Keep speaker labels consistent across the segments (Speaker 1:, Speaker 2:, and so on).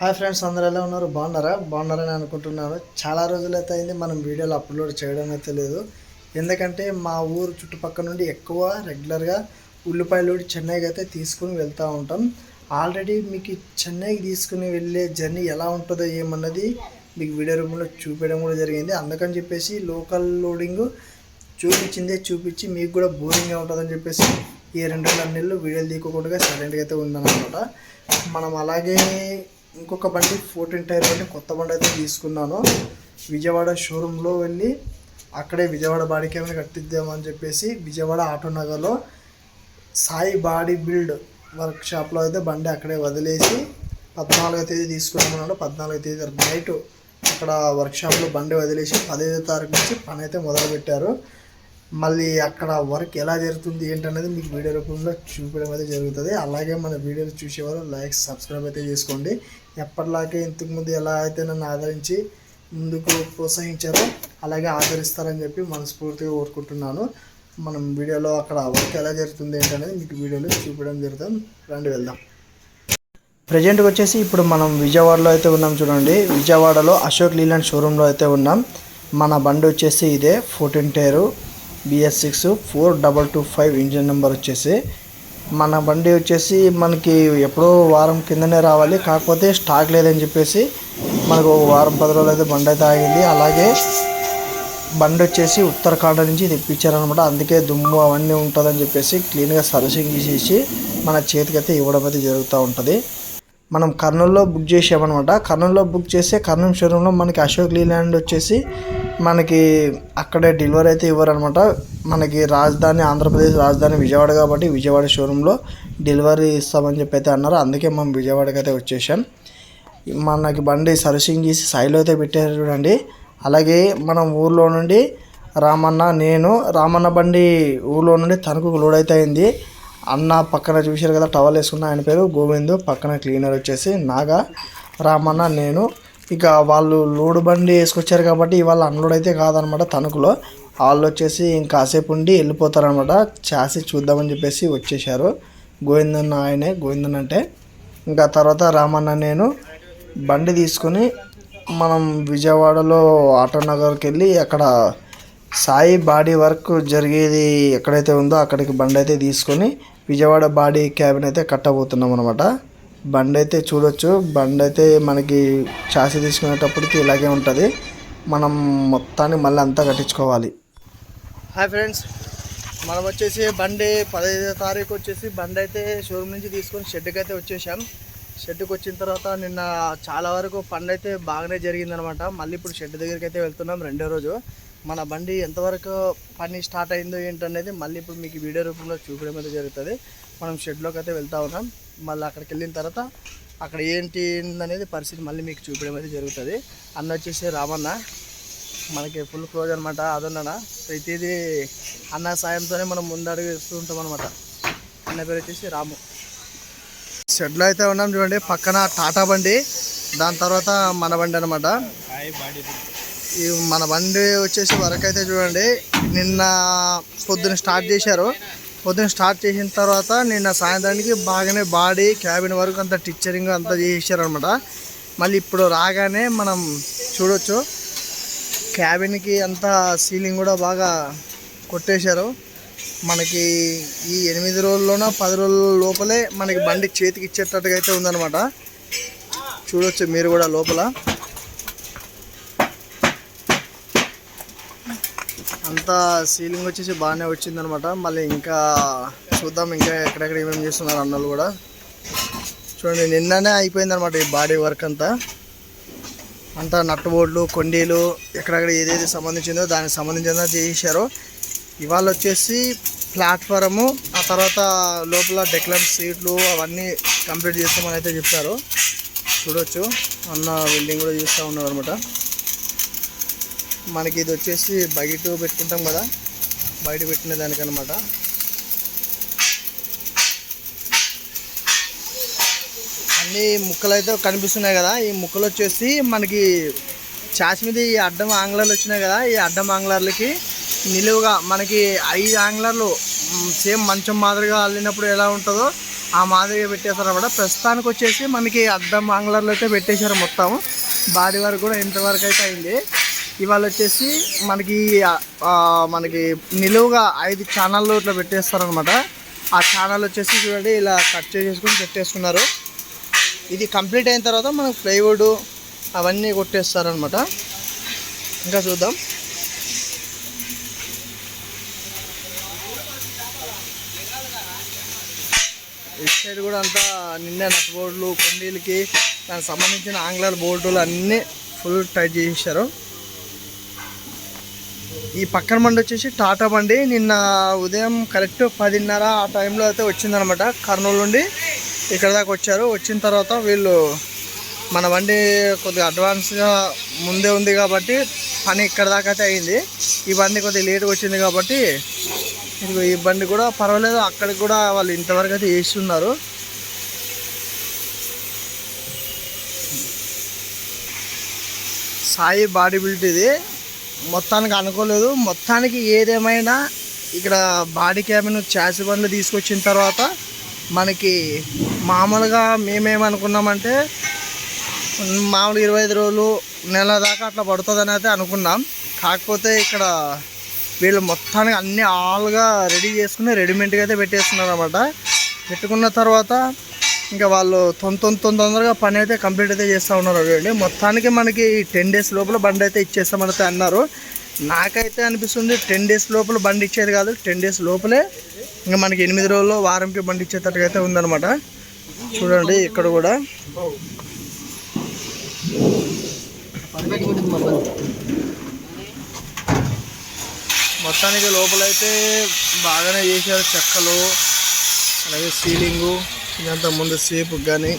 Speaker 1: Hi friends అందరూ ఎలా ఉన్నారు? బాగున్నారా? బాగున్నారని అనుకుంటున్నాను. చాలా రోజులైతే అయింది మనం వీడియోలు అప్లోడ్ చేయడం అయితే లేదు. ఎందుకంటే మా ఊరు చుట్టుపక్కల నుండి ఎక్కువ రెగ్యులర్గా ఉల్లిపాయలు చెన్నైకి అయితే తీసుకుని వెళ్తూ ఉంటాం. ఆల్రెడీ మీకు చెన్నైకి తీసుకుని వెళ్ళే జర్నీ ఎలా ఉంటుందో ఏమన్నది మీకు వీడియో రూమ్లో చూపించడం కూడా జరిగింది. అందుకని చెప్పేసి లోకల్ లోడింగ్ చూపించిందే చూపించి మీకు కూడా బోరింగ్గా ఉంటుందని చెప్పేసి ఈ రెండు రెండు నెలలు వీడియోలు తీసుకోకుండా సైలెంట్గా అయితే ఉందన్నమాట మనం అలాగే ఇంకొక బండి ఫోర్టీన్ టైర్ బండి కొత్త బండి అయితే తీసుకున్నాను. విజయవాడ షోరూంలో వెళ్ళి అక్కడే విజయవాడ బాడీ కెమెరా కట్టిద్దామని చెప్పేసి విజయవాడ ఆటో నగర్లో సాయి బాడీ బిల్డ్ వర్క్ షాప్లో అయితే బండి అక్కడే వదిలేసి పద్నాలుగో తేదీ తీసుకున్నామన్నాడు. పద్నాలుగో తేదీ నైట్ అక్కడ వర్క్ షాప్లో బండి వదిలేసి పదిహేదో తారీఖు నుంచి పని అయితే మొదలుపెట్టారు. మళ్ళీ అక్కడ వర్క్ ఎలా జరుగుతుంది ఏంటనేది మీకు వీడియో రూపంలో చూపించడం అయితే జరుగుతుంది. అలాగే మన వీడియోలు చూసేవారు లైక్ సబ్స్క్రైబ్ అయితే చేసుకోండి. ఎప్పటిలాగే ఇంతకుముందు ఎలా అయితే నన్ను ఆదరించి ముందుకు ప్రోత్సహించారో అలాగే ఆదరిస్తారని చెప్పి మనస్ఫూర్తిగా కోరుకుంటున్నాను. మనం వీడియోలో అక్కడ వర్క్ ఎలా జరుగుతుంది ఏంటనేది మీకు వీడియోలో చూపించడం జరుగుతుంది. రండి వెళ్దాం. ప్రజెంట్గా వచ్చేసి ఇప్పుడు మనం విజయవాడలో అయితే ఉన్నాం చూడండి. విజయవాడలో అశోక్ లీలాండ్ షోరూంలో అయితే ఉన్నాం. మన బండి వచ్చేసి ఇదే fourteen tyre. BS six four double two five engine number వచ్చేసి. మన బండి వచ్చేసి మనకి ఎప్పుడో వారం కిందనే రావాలి. కాకపోతే స్టాక్ లేదని చెప్పేసి మనకు ఒక వారం పది రోజులు అయితే బండి అయితే ఆగింది. అలాగే బండి వచ్చేసి ఉత్తరాఖండ నుంచి తెప్పించారనమాట అందుకే దుమ్ము అవన్నీ ఉంటుందని చెప్పేసి క్లీన్గా సర్వీసింగ్ చేసేసి మన చేతికైతే ఇవ్వడం అయితే జరుగుతూ ఉంటుంది. మనం కర్నూలులో బుక్ చేసామన్నమాట. కర్నూలులో బుక్ చేస్తే కర్నూలు షోరూంలో మనకి అశోక్ లీలాండ్ వచ్చేసి మనకి అక్కడే డెలివరీ అయితే ఇవ్వరనమాట. మనకి రాజధాని ఆంధ్రప్రదేశ్ రాజధాని విజయవాడ కాబట్టి విజయవాడ షోరూంలో డెలివరీ ఇస్తామని చెప్పి అయితే అన్నారు. అందుకే మనం విజయవాడకి అయితే వచ్చేసాం. మనకి బండి సర్వీసింగ్ చేసి సైలో అయితే పెట్టారు చూడండి. అలాగే మనం ఊర్లో నుండి రామన్న నేను రామన్న బండి ఊర్లో నుండి తణుకు లోడ్ అయితే అయింది. అన్న పక్కన చూశారు కదా టవల్ వేసుకున్న ఆయన పేరు గోవింద్. పక్కన క్లీనర్ వచ్చేసి నాగా రామన్న నేను. ఇక వాళ్ళు లోడ్ బండి వేసుకొచ్చారు కాబట్టి ఇవాళ అన్లోడ్ అయితే కాదనమాట తణుకులో. వాళ్ళు వచ్చేసి ఇంకాసేపు ఉండి వెళ్ళిపోతారనమాట. చాసి చూద్దామని చెప్పేసి వచ్చేసారు గోవిందన్న ఆయనే గోవిందన్ అంటే. ఇంకా తర్వాత రామన్న నేను బండి తీసుకొని మనం విజయవాడలో ఆటో నగర్కి వెళ్ళి అక్కడ సాయి బాడీ వర్క్ జరిగేది ఎక్కడైతే ఉందో అక్కడికి బండి అయితే తీసుకొని విజయవాడ బాడీ క్యాబిన్ అయితే కట్టబోతున్నాం అనమాట బండి అయితే చూడొచ్చు. బండి అయితే మనకి చాసి తీసుకునేటప్పటికి ఇలాగే ఉంటుంది. మనం మొత్తాన్ని మళ్ళీ అంతా కట్టించుకోవాలి. Hi friends. మనం వచ్చేసి బండి పదహైదో తారీఖు వచ్చేసి బండి అయితే షోరూమ్ నుంచి తీసుకొని షెడ్కి అయితే వచ్చేసాం. షెడ్కి వచ్చిన తర్వాత నిన్న చాలా వరకు పండు అయితే బాగానే జరిగిందనమాట. మళ్ళీ ఇప్పుడు షెడ్ దగ్గరికి అయితే వెళ్తున్నాం రెండో రోజు. మన బండి ఎంతవరకు పని స్టార్ట్ అయిందో ఏంటనేది మళ్ళీ ఇప్పుడు మీకు వీడియో రూపంలో చూపించడం అయితే జరుగుతుంది. మనం షెడ్లోకి అయితే వెళ్తూ ఉన్నాం. మళ్ళీ అక్కడికి వెళ్ళిన తర్వాత అక్కడ ఏంటి అనేది పరిస్థితి మళ్ళీ మీకు చూపించడం అయితే జరుగుతుంది. అన్న వచ్చేసి రామన్న. మనకి ఫుల్ క్లోజ్ అనమాట అదన్న ప్రతిదీ అన్న సాయంతోనే మనం ముందడుగు వేస్తూ ఉంటాం అనమాట అన్న పేరు వచ్చేసి రాము. షెడ్లో అయితే ఉన్నాం చూడండి. పక్కన టాటా బండి. దాని తర్వాత మన బండి అనమాట మన బండి వచ్చేసి వరకు అయితే చూడండి నిన్న పొద్దున స్టార్ట్ చేశారు. పొద్దున స్టార్ట్ చేసిన తర్వాత నిన్న సాయంత్రానికి బాగానే బాడీ క్యాబిన్ వరకు అంత టిచ్చరింగ్ అంతా చేసేసారనమాట మళ్ళీ ఇప్పుడు రాగానే మనం చూడొచ్చు. క్యాబిన్కి అంతా సీలింగ్ కూడా బాగా కొట్టేశారు. మనకి ఈ ఎనిమిది రోజుల్లోన పది రోజుల లోపలే మనకి బండి చేతికి ఇచ్చేటట్టుగా అయితే ఉందన్నమాట. చూడొచ్చు మీరు కూడా లోపల. అంతా సీలింగ్ వచ్చేసి బాగానే వచ్చిందనమాట. మళ్ళీ ఇంకా చూద్దాం ఇంకా ఎక్కడెక్కడ ఏమేమి చేస్తున్నారు అన్నలు కూడా. చూడండి నిన్ననే అయిపోయిందనమాట ఈ బాడీ వర్క్ అంతా. అంతా నట్టు బోర్డులు కొండీలు ఎక్కడెక్కడ ఏదేది సంబంధించిందో దానికి సంబంధించిందో చేశారు ఇవాళ వచ్చేసి ప్లాట్ఫారము ఆ తర్వాత లోపల డెక్లర్ సీట్లు అవన్నీ కంప్లీట్ చేస్తామని అయితే చెప్పారు. చూడొచ్చు. అన్న బిల్డింగ్ కూడా చూస్తూ ఉన్నారు అనమాట మనకి ఇది వచ్చేసి బయట పెట్టుకుంటాం కదా. బయట పెట్టిన దానికనమాట అన్ని ముక్కలు అయితే కనిపిస్తున్నాయి కదా. ఈ ముక్కలు వచ్చేసి మనకి చాచి మీద ఈ అడ్డం ఆంగ్లర్లు వచ్చినాయి కదా. ఈ అడ్డం ఆంగ్లర్లకి నిలువుగా మనకి ఐదు ఆంగ్లర్లు సేమ్ మంచం మాదిరిగా అల్లినప్పుడు ఎలా ఉంటుందో ఆ మాదిరిగా పెట్టేశారు అనమాట ప్రస్తుతానికి వచ్చేసి మనకి అడ్డం ఆంగ్లర్లు అయితే పెట్టేశారు మొత్తం. బాడీ వరకు కూడా ఇంతవరకు అయితే అయింది. ఇవాళ వచ్చేసి మనకి మనకి నిలువుగా ఐదు ఛానళ్ళు ఇట్లా పెట్టేస్తారనమాట ఆ ఛానల్ వచ్చేసి చూడండి ఇలా కట్ చేసేసుకుని పెట్టేస్తున్నారు ఇది కంప్లీట్ అయిన తర్వాత మనకు ప్లైవుడ్ అవన్నీ కొట్టేస్తారనమాట ఇంకా చూద్దాం. ఇటు సైడ్ కూడా అంతా నిన్నే నట్ బోర్డులు కొండీలకి దానికి సంబంధించిన ఆంగ్లర్ బోర్డులు అన్నీ ఫుల్ టైట్ చేసేసారు ఈ పక్కన బండి వచ్చేసి టాటా బండి. నిన్న ఉదయం కరెక్ట్ పదిన్నర ఆ టైంలో అయితే వచ్చిందనమాట కర్నూలు నుండి. ఇక్కడ దాకా వచ్చారు. వచ్చిన తర్వాత వీళ్ళు మన బండి కొద్దిగా అడ్వాన్స్గా ముందే ఉంది కాబట్టి పని ఇక్కడ దాకా అయితే అయింది. ఈ బండి కొద్దిగా లేట్గా వచ్చింది కాబట్టి ఈ బండి కూడా పర్వాలేదు. అక్కడికి కూడా వాళ్ళు ఇంతవరకు అయితే వేస్తున్నారు. సాయి బాడీ బిల్ట్ ఇది. మొత్తానికి అనుకోలేదు. మొత్తానికి ఏదేమైనా ఇక్కడ బాడీ క్యాబిన్ చాసి బండ్లు తీసుకొచ్చిన తర్వాత మనకి మామూలుగా మేమేమనుకున్నామంటే మామూలుగా ఇరవై ఐదు రోజులు నెల దాకా అట్లా పడుతుందని అయితే అనుకున్నాం. కాకపోతే ఇక్కడ వీళ్ళు మొత్తానికి అన్ని ఆల్గా రెడీ చేసుకుని రెడీమేడ్గా అయితే పెట్టేస్తున్నారు అనమాట పెట్టుకున్న తర్వాత ఇంకా వాళ్ళు తొంద తొందరగా పని అయితే కంప్లీట్ అయితే చేస్తూ ఉన్నారు చూడండి మొత్తానికి మనకి టెన్ డేస్ లోపల బండి అయితే ఇచ్చేస్తామని అన్నారు. నాకైతే అనిపిస్తుంది టెన్ డేస్ లోపల బండి ఇచ్చేది కాదు టెన్ డేస్ లోపలే ఇంకా మనకి ఎనిమిది రోజుల్లో వారంకి బండి ఇచ్చేటట్టుగా అయితే ఉందన్నమాట. చూడండి ఇక్కడ కూడా. మొత్తానికి లోపలైతే బాగానే చేశారు చెక్కలు అలాగే సీలింగు. ఇదంతా ముందు సేపు కానీ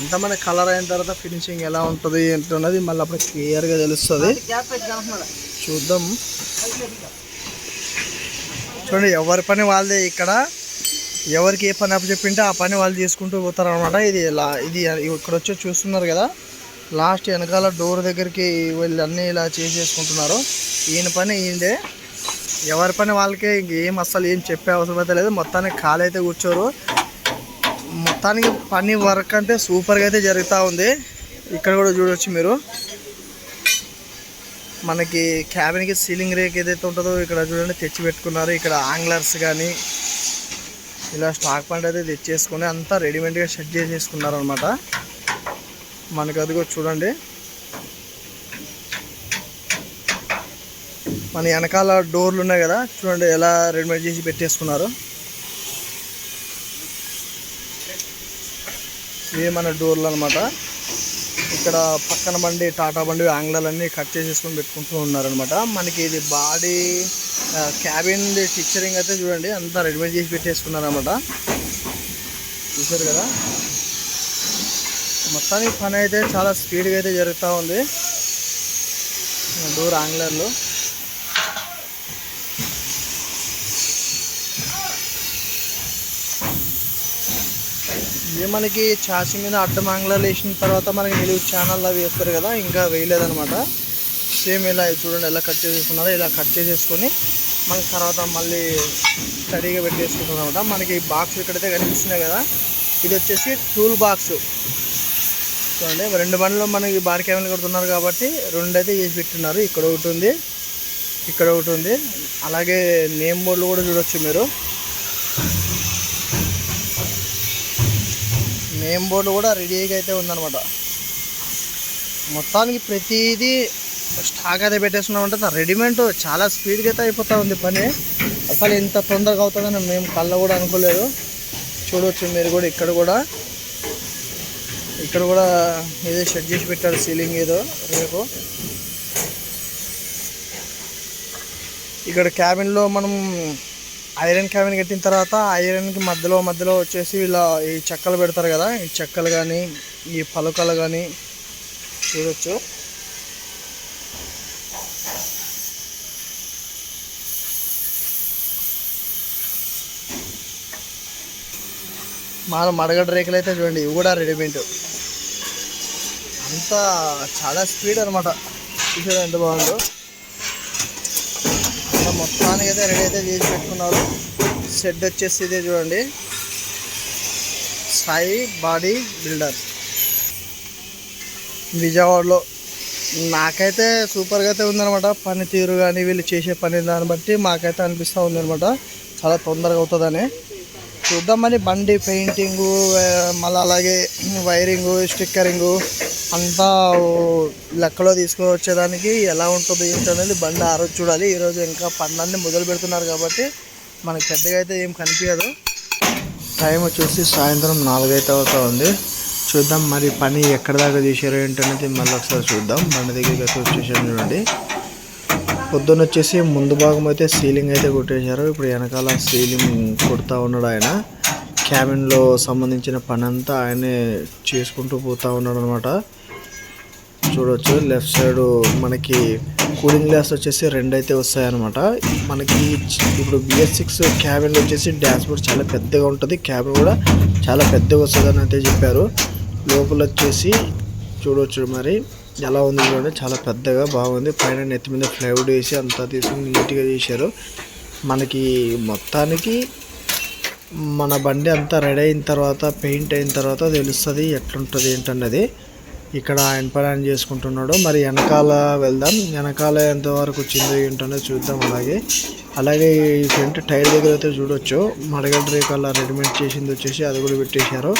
Speaker 1: అంతా మన కలర్ అయిన తర్వాత ఫినిషింగ్ ఎలా ఉంటుంది ఏంటి అన్నది మళ్ళీ అప్పుడు క్లియర్గా తెలుస్తుంది. చూద్దాం. చూడండి ఎవరి పని వాళ్ళదే ఇక్కడ. ఎవరికి ఏ పని అప్పచెప్పింటే ఆ పని వాళ్ళు చేసుకుంటూ పోతారు అనమాట ఇది ఇలా ఇది ఇక్కడ వచ్చి చూస్తున్నారు కదా. లాస్ట్ వెనకాల డోర్ దగ్గరికి వీళ్ళు అన్నీ ఇలా చేసేసుకుంటున్నారు. ఈయన పని ఈయనదే. ఎవరి పని వాళ్ళకే ఇంకేం అస్సలు ఏం చెప్పే అవసరం అయితే లేదు. మొత్తానికి ఖాళీ అయితే కూర్చోరు. మొత్తానికి పని వర్క్ అంటే సూపర్గా అయితే జరుగుతూ ఉంది. ఇక్కడ కూడా చూడొచ్చు మీరు. మనకి క్యాబిన్కి సీలింగ్ రేక్ ఏదైతే ఉంటుందో ఇక్కడ చూడండి తెచ్చి పెట్టుకున్నారు. ఇక్కడ ఆంగ్లర్స్ కానీ ఇలా స్టాక్ పాయింట్ అయితే తెచ్చేసుకొని అంతా రెడీమేడ్గా సెట్ చేసేసుకున్నారు అనమాట మనకి అదిగో చూడండి. మన వెనకాల డోర్లు ఉన్నాయి కదా చూడండి ఎలా రెడీమేడ్ చేసి పెట్టేసుకున్నారు. ఇవి మన డోర్లు అనమాట ఇక్కడ పక్కన బండి టాటా బండి ఆంగ్లాలన్నీ కట్ చేసేసుకొని పెట్టుకుంటూ ఉన్నారనమాట మనకి ఇది బాడీ క్యాబిన్ టిక్చరింగ్ అయితే చూడండి అంతా రెడీమేడ్ చేసి పెట్టేసుకున్నారనమాట చూసారు కదా? మొత్తానికి పని అయితే చాలా స్పీడ్గా అయితే జరుగుతూ ఉంది. డోర్ ఆంగ్లర్లో ఇది మనకి చాసి మీద అడ్డం ఆంగ్లాలు వేసిన తర్వాత మనకి నిలువు ఛానల్ అవి వేస్తారు కదా ఇంకా వేయలేదనమాట సేమ్ ఇలా చూడండి ఎలా కట్ చేసేసుకున్నారో ఇలా కట్ చేసేసుకొని మనకి తర్వాత మళ్ళీ స్టడీగా పెట్టేసుకుంటాం అనమాట మనకి బాక్స్ ఇక్కడైతే కనిపిస్తున్నాయి కదా ఇది వచ్చేసి టూల్ బాక్స్ చూడండి రెండు బండ్లు మనకి బార్ క్యామెల్ కొడుతున్నారు కాబట్టి రెండు అయితే చేసి పెట్టున్నారు. ఇక్కడ ఒకటి ఉంది ఇక్కడ ఒకటి ఉంది. అలాగే నేమ్ బోర్డులు కూడా చూడొచ్చు మీరు. నేమ్ బోర్డు కూడా రెడీగా అయితే ఉందన్నమాట. మొత్తానికి ప్రతిదీ స్టాక్ అయితే పెట్టేస్తున్నామంటే రెడీమేడ్ చాలా స్పీడ్గా అయితే అయిపోతూ ఉంది పని. అసలు ఇంత తొందరగా అవుతుందని మేము కళ్ళ కూడా అనుకోలేదు. చూడవచ్చు మీరు కూడా ఇక్కడ కూడా. ఇక్కడ కూడా ఏదో షెడ్ చేసి పెట్టారు సీలింగ్ ఏదో రేపు ఇక్కడ క్యాబిన్లో మనం ఐరన్ క్యాబిన్ కట్టిన తర్వాత ఐరన్కి మధ్యలో మధ్యలో వచ్చేసి ఇలా ఈ చెక్కలు పెడతారు కదా ఈ చెక్కలు కానీ ఈ పలకలు కానీ చూడొచ్చు. మన మడగడ రేకులు అయితే చూడండి ఇవి కూడా రెడీమేడ్. అంతా చాలా స్పీడ్ అనమాట చూసారా ఎంత బాగుందో? మొత్తానికి అయితే రెడీ అయితే చేసి పెట్టుకున్నారు. షెడ్ వచ్చేసి ఇదే చూడండి. సాయి బాడీ బిల్డర్ విజయవాడలో నాకైతే సూపర్గా అయితే ఉందనమాట పనితీరు కానీ వీళ్ళు చేసే పని దాన్ని బట్టి మాకైతే అనిపిస్తూ ఉందనమాట చాలా తొందరగా అవుతుందని. చూద్దామని బండి పెయింటింగు మళ్ళీ అలాగే వైరింగు స్టిక్కరింగు అంతా లెక్కలో తీసుకుని వచ్చేదానికి ఎలా ఉంటుంది ఏంటనేది బండి ఆ రోజు చూడాలి. ఈరోజు ఇంకా పనులన్నీ మొదలు పెడుతున్నారు కాబట్టి మనకి పెద్దగా అయితే ఏం కనిపించదు టైం వచ్చేసి సాయంత్రం నాలుగైతే అవుతా ఉంది. చూద్దాం మరి పని ఎక్కడ దాకా చేశారో ఏంటనేది మళ్ళీ ఒకసారి చూద్దాం. బండి దగ్గరికి అయితే వచ్చేసాను చూడండి. పొద్దున్న వచ్చేసి ముందు భాగం అయితే సీలింగ్ అయితే కొట్టేశారు. ఇప్పుడు వెనకాల సీలింగ్ కొడుతూ ఉన్నాడు ఆయన. క్యాబిన్లో సంబంధించిన పని అంతా ఆయనే చేసుకుంటూ పోతా ఉన్నాడు అనమాట చూడవచ్చు లెఫ్ట్ సైడ్ మనకి కూలింగ్ గ్లాస్ వచ్చేసి రెండు అయితే వస్తాయన్నమాట. మనకి ఇప్పుడు బిఎస్ సిక్స్ క్యాబిన్ వచ్చేసి డాష్ బోర్డ్ చాలా పెద్దగా ఉంటుంది. క్యాబిన్ కూడా చాలా పెద్దగా వస్తుంది అని అయితే చెప్పారు. లోపల వచ్చేసి చూడవచ్చు మరి. ఎలా ఉంది చూడండి చాలా పెద్దగా బాగుంది. పైన నెత్తి మీద ఫ్లైవుడ్ వేసి అంతా తీసుకుని నీట్గా చేశారు. మనకి మొత్తానికి మన బండి అంతా రెడీ అయిన తర్వాత పెయింట్ అయిన తర్వాత తెలుస్తుంది ఎట్లుంటుంది ఏంటన్నది. ఇక్కడ ఆయన పని ఆయన చేసుకుంటున్నాడు. మరి వెనకాల వెళ్దాం. వెనకాల ఎంతవరకు వచ్చిందో ఏంటనే చూద్దాం అలాగే. అలాగే ఈ ఫ్రంట్ టైర్ దగ్గర అయితే చూడొచ్చు. మడగడ్డ అలా రెడీమేడ్ చేసింది వచ్చేసి అది కూడా పెట్టేశారు.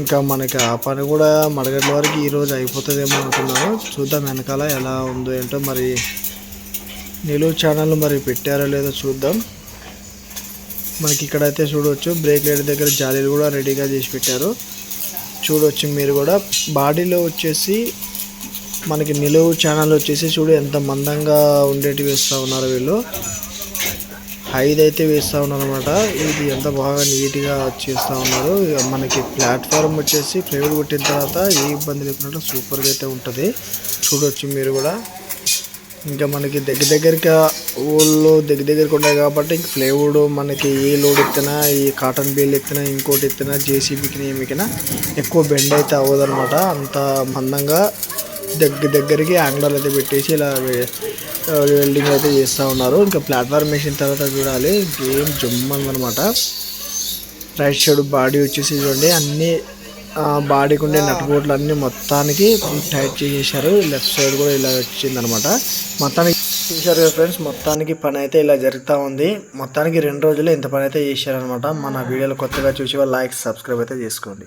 Speaker 1: ఇంకా మనకి ఆ పని కూడా మడగడ్డ వరకు ఈరోజు అయిపోతుందేమో అనుకున్నాను. చూద్దాం వెనకాల ఎలా ఉందో ఏంటో మరి నిలువు ఛానల్ మరి పెట్టారో లేదో చూద్దాం. మనకి ఇక్కడైతే చూడవచ్చు బ్రేక్ లైట్ దగ్గర జాలీలు కూడా రెడీగా చేసి పెట్టారు. చూడవచ్చు మీరు కూడా. బాడీలో వచ్చేసి మనకి నిలువు ఛానల్ వచ్చేసి చూడు ఎంత మందంగా ఉండేటివి వేస్తూ ఉన్నారు వీళ్ళు. హైద్ అయితే వేస్తూ ఉన్నారు అనమాట ఇది ఎంత బాగా నీట్గా చేస్తూ ఉన్నారు. మనకి ప్లాట్ఫామ్ వచ్చేసి ఫ్లేవర్ కొట్టిన తర్వాత ఏ ఇబ్బంది లేకుండా సూపర్గా అయితే ఉంటుంది. చూడవచ్చు మీరు కూడా. ఇంకా మనకి దగ్గర దగ్గరగా ఊళ్ళో దగ్గర దగ్గరకు ఉన్నాయి కాబట్టి ఇంక ఫ్లేవుడ్ మనకి ఏ లోడ్ ఎత్తినా ఈ కాటన్ బీల్ ఎత్తినా ఇంకోటి ఎత్తినా జేసీబీకి ఏమికినా ఎక్కువ బెండ్ అయితే అవ్వదన్నమాట. అంత మందంగా దగ్గర దగ్గరికి యాంగ్లర్ అయితే పెట్టేసి ఇలా వెల్డింగ్ అయితే చేస్తూ ఉన్నారు. ఇంకా ప్లాట్ఫామ్ వేసిన తర్వాత చూడాలి. గేమ్ జుమ్మన్నమాట రైట్ సైడ్ బాడీ వచ్చేసి చూడండి. అన్ని బాడీకి ఉండే నట్టుబోట్లు అన్నీ మొత్తానికి టైట్ చేసేసారు లెఫ్ట్ సైడ్ కూడా ఇలా వచ్చిందనమాట మొత్తానికి చూశారు కదా ఫ్రెండ్స్ మొత్తానికి పని అయితే ఇలా జరుగుతూ ఉంది. మొత్తానికి రెండు రోజులు ఇంత పని అయితే చేశారనమాట మన వీడియోలు కొత్తగా చూసి లైక్ సబ్స్క్రైబ్ అయితే చేసుకోండి.